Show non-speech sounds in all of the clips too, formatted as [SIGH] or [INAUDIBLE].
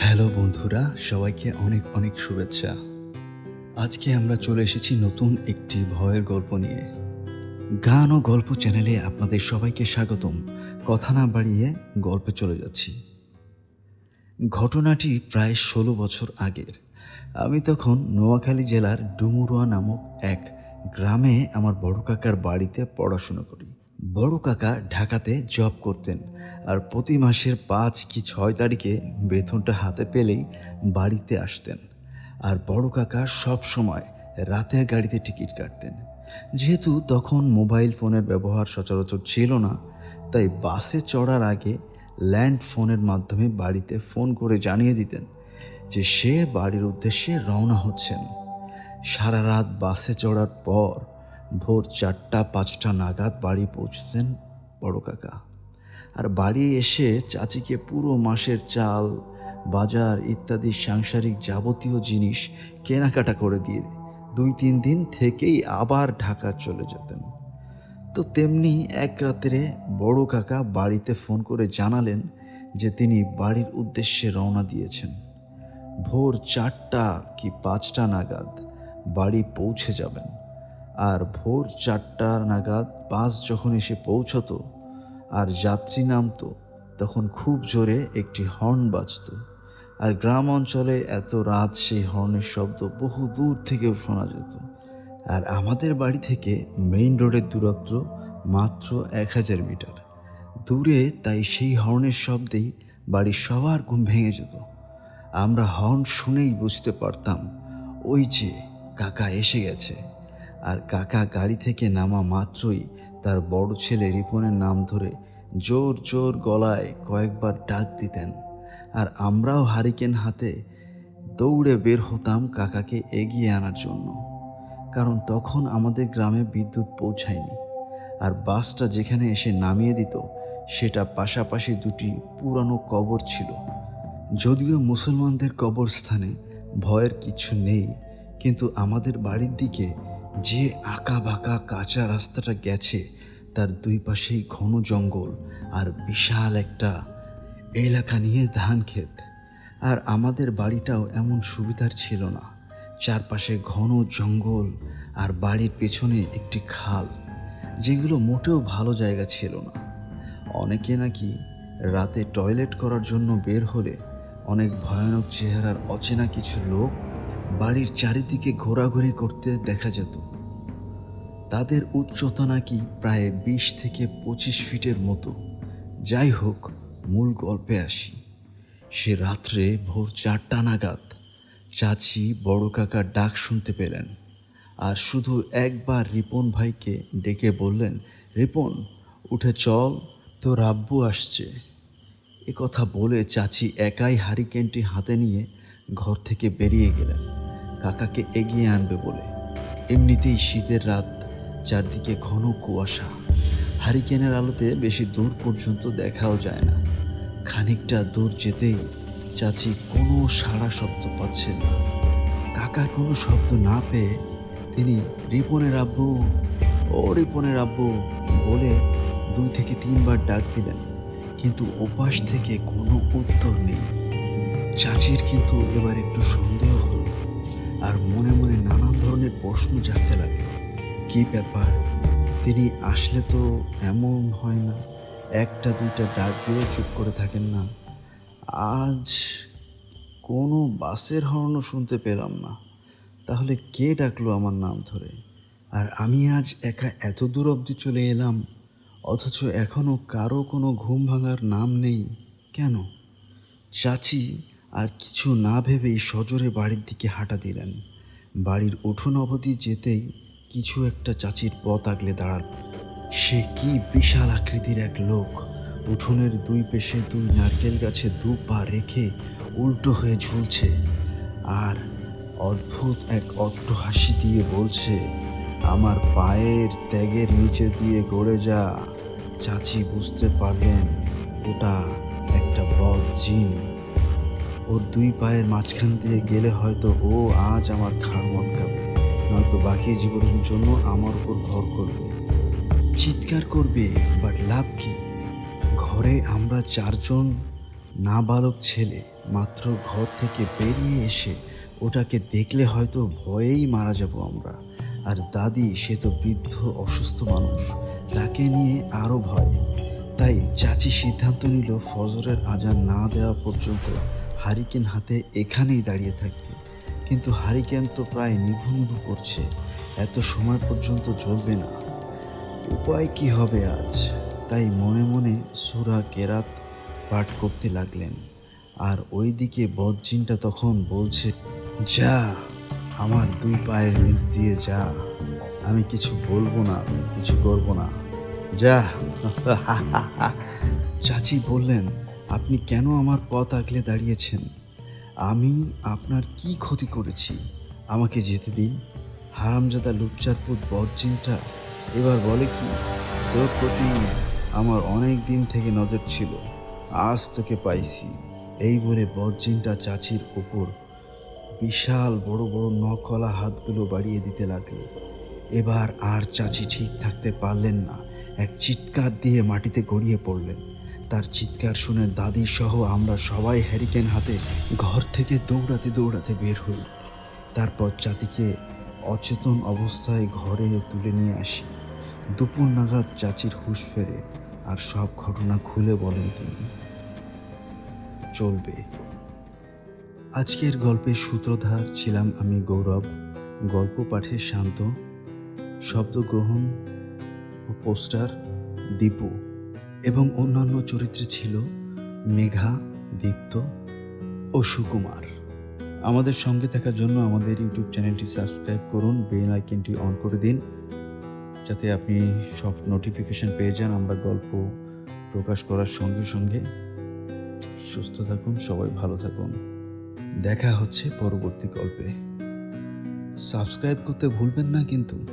Hello বন্ধুরা, সবাইকে অনেক অনেক শুভেচ্ছা। আজকে আমরা চলে এসেছি নতুন একটি ভয়ের গল্প নিয়ে। গান ও গল্প চ্যানেলে আপনাদের সবাইকে স্বাগতম। কথা না বাড়িয়ে গল্পে চলে যাচ্ছি। ঘটনাটি প্রায় ষোলো বছর আগের। আমি তখন নোয়াখালী জেলার ডুমুরুয়া নামক এক গ্রামে আমার বড় কাকার বাড়িতে পড়াশুনো করি। বড় কাকা ঢাকাতে জব করতেন আর প্রতি মাসের পাঁচ কি ছয় তারিখে বেতনটা হাতে পেলেই বাড়িতে আসতেন। আর বড় কাকা সব সময় রাতের গাড়িতে টিকিট কাটতেন। যেহেতু তখন মোবাইল ফোনের ব্যবহার সচরাচর ছিল না, তাই বাসে চড়ার আগে ল্যান্ড ফোনের মাধ্যমে বাড়িতে ফোন করে জানিয়ে দিতেন যে সে বাড়ির উদ্দেশ্যে রওনা হচ্ছেন। সারা রাত বাসে চড়ার পর ভোর চারটা, পাঁচটা নাগাদ বাড়ি পৌঁছতেন বড় কাকা। আর বাড়ি এসে চাচিকে পুরো মাসের চাল, বাজার ইত্যাদি সাংসারিক যাবতীয় জিনিস কেনাকাটা করে দিয়ে দুই, তিন দিন থেকেই আবার ঢাকা চলে যেতেন। তো তেমনি এক রাত্রে বড় কাকা বাড়িতে ফোন করে জানালেন যে তিনি বাড়ির উদ্দেশ্যে রওনা দিয়েছেন। ভোর চারটা কি পাঁচটা নাগাদ বাড়ি পৌঁছে যাবেন। আর ভোর চারটার নাগাদ বাস যখন এসে পৌঁছতো আর যাত্রী নামতো, তখন খুব জোরে একটি হর্ন বাজতো। আর গ্রাম অঞ্চলে এত রাত সেই হর্নের শব্দ বহু দূর থেকেও শোনা যেত। আর আমাদের বাড়ি থেকে মেইন রোডের দূরত্ব মাত্র এক হাজার মিটার। দূরে তাই সেই হর্নের শব্দেই বাড়ির সবার ঘুম ভেঙে যেত। আমরা হর্ন শুনেই বুঝতে পারতাম, ওই যে কাকা এসে গেছে। আর কাকা গাড়ি থেকে নামা মাত্রই তার বড় ছেলে রিপনের নাম ধরে জোর জোর গলায় কয়েকবার ডাক দিতেন। আর আমরাও হারিকেন হাতে দৌড়ে বের হতাম কাকাকে এগিয়ে আনার জন্য। কারণ তখন আমাদের গ্রামে বিদ্যুৎ পৌঁছায়নি। আর বাসটা যেখানে এসে নামিয়ে দিত, সেটা পাশাপাশি দুটি পুরানো কবর ছিল। যদিও মুসলমানদের কবরস্থানে ভয়ের কিছু নেই, কিন্তু আমাদের বাড়ির দিকে যে আঁকা বাঁকা কাঁচা রাস্তাটা গেছে, তার দুই পাশেই ঘন জঙ্গল আর বিশাল একটা এলাকা নিয়ে ধান ক্ষেত। আর আমাদের বাড়িটাও এমন সুবিধার ছিল না। চারপাশে ঘন জঙ্গল আর বাড়ির পেছনে একটি খাল, যেগুলো মোটেও ভালো জায়গা ছিল না। অনেকে নাকি রাতে টয়লেট করার জন্য বের হলে অনেক ভয়ানক চেহারার অচেনা কিছু লোক বাড়ির চারিদিকে ঘোরাঘুরি করতে দেখা যেত। তাদের উচ্চতা নাকি প্রায় বিশ থেকে পঁচিশ ফিটের মতো। যাই হোক, মূল গল্পে আসি। সে রাত্রে ভোর চারটা নাগাদ চাচি বড় কাকার ডাক শুনতে পেলেন আর শুধু একবার রিপন ভাইকে ডেকে বললেন, রিপন, উঠে চল তো রাব্বু আসছে। এ কথা বলে চাচি একাই হারিকেনটি হাতে নিয়ে ঘর থেকে বেরিয়ে গেলেন। কাকাকে এগিয়ে আনবে বলে। এমনিতেই শীতের রাত, চারদিকে ঘন কুয়াশা। হারিকেনের আলোতে বেশি দূর পর্যন্ত দেখাও যায় না। খানিকটা দূর যেতেই চাচি কোনো সাড়া শব্দ পাচ্ছেন না। কাকার কোনো শব্দ না পেয়ে তিনি রিপনের আব্বু, ও রিপনের আব্বু বলে দুই থেকে তিনবার ডাক দিলেন। কিন্তু ওপাশ থেকে কোনো উত্তর নেই। চাচির কিন্তু এবার একটু সন্দেহ হলো। আর মনে মনে নানান ধরনের প্রশ্ন জানতে লাগে। কি ব্যাপার? তিনি আসলে তো এমন হয় না। একটা, দুইটা ডাক দিয়ে চুপ করে থাকেন না। আজ কোনো বাসের হর্নও শুনতে পেলাম না। তাহলে কে ডাকলো আমার নাম ধরে? আর আমি আজ একা এত দূর অবধি চলে এলাম, অথচ এখনও কারও কোনো ঘুম ভাঙার নাম নেই। কেন? চাচি আর কিছু না ভেবেই সজোরে বাড়ির দিকে হাঁটা দিলেন। বাড়ির উঠোন অবধি যেতেই কিছু একটা চাচির পথ আগলে দাঁড়াল। সে কি বিশাল আকৃতির এক লোক। উঠোনের দুই পেশে দুই নারকেল গাছে দু পা রেখে উল্টো হয়ে ঝুলছে আর অদ্ভুত এক অট্ট হাসি দিয়ে বলছে, আমার পায়ের ত্যাগের নিচে দিয়ে গড়ে যা। চাচি বুঝতে পারলেন, ওটা একটা বদ জিন। ওর দুই পায়ের মাঝখান দিয়ে গেলে হয়তো ও আজ আমার খাড় মটকাবে, নয়তো বাকি জীবনের জন্য আমার উপর ভর করবে। চিৎকার করবে বাট লাভ কি? ঘরে আমরা চারজন নাবালক ছেলে, মাত্র ঘর থেকে বেরিয়ে এসে ওটাকে দেখলে হয়তো ভয়েই মারা যাব আমরা। আর দাদি, সে তো বৃদ্ধ, অসুস্থ মানুষ, তাকে নিয়ে আরও ভয়। তাই চাচি সিদ্ধান্ত নিল ফজরের আজান না দেওয়া পর্যন্ত হারিকেন হাতে এখানেই দাঁড়িয়ে থাকবে। কিন্তু হারিকেন তো প্রায় নিভু নিভু করছে। এত সময় পর্যন্ত জ্বলবে না। উপায় কি হবে আজ? তাই মনে মনে সুরা কেরাত পাঠ করতে লাগলেন। আর ওইদিকে বজ্জিনটা তখন বলছে, যা, আমার দুই পায়ের নিচ দিয়ে যা। আমি কিছু বলব না কিছু করব না। যা। [LAUGHS] চাচি বললেন আপনি কেন আমার পথ আগলে দাঁড়িয়েছেন? আমি আপনার কি ক্ষতি করেছি? আমাকে যেতে দিন। হারামজাদা লুপচারপুর বজ্জিনটা এবার বলে কি, তোর প্রতি আমার অনেক দিন থেকে নজর ছিল। আজ তোকে পাইছি। এই বলে বজ্জিনটা চাচির ওপর বিশাল বড় বড় নকলা হাতগুলো বাড়িয়ে দিতে লাগল। এবার আর চাচি ঠিক থাকতে পারলেন না। এক চিৎকার দিয়ে মাটিতে গড়িয়ে পড়লেন। তার চিৎকার শুনে দাদি সহ আমরা সবাই হ্যারিকেন হাতে ঘর থেকে দৌড়াতে দৌড়াতে বের হই। তারপর চাচিকে অচেতন অবস্থায় ঘরে তুলে নিয়ে আসি। দুপুর নাগাদ চাচির হুঁশ ফেরে আর সব ঘটনা খুলে বলেন তিনি। চলবে। আজকের গল্পের সূত্রধার ছিলাম আমি গৌরব। গল্প পাঠে শান্ত। শব্দগ্রহণ ও পোস্টার দীপু। এবং অন্যান্য চরিত্রে ছিল মেঘা, দীপ্ত ও সুকুমার। আমাদের সঙ্গে থাকার জন্য আমাদের ইউটিউব চ্যানেলটি সাবস্ক্রাইব করুন, বেল আইকনটি অন করে দিন, যাতে আপনি সব নোটিফিকেশন পেয়ে যান আমরা গল্প প্রকাশ করার সঙ্গে সঙ্গে। সুস্থ থাকুন, সবাই ভালো থাকুন। দেখা হচ্ছে পরবর্তী গল্পে। সাবস্ক্রাইব করতে ভুলবেন না কিন্তু।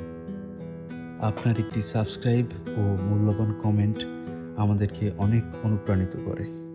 আপনার একটি সাবস্ক্রাইব ও মূল্যবান কমেন্ট আমাদেরকে অনেক অনুপ্রাণিত করে।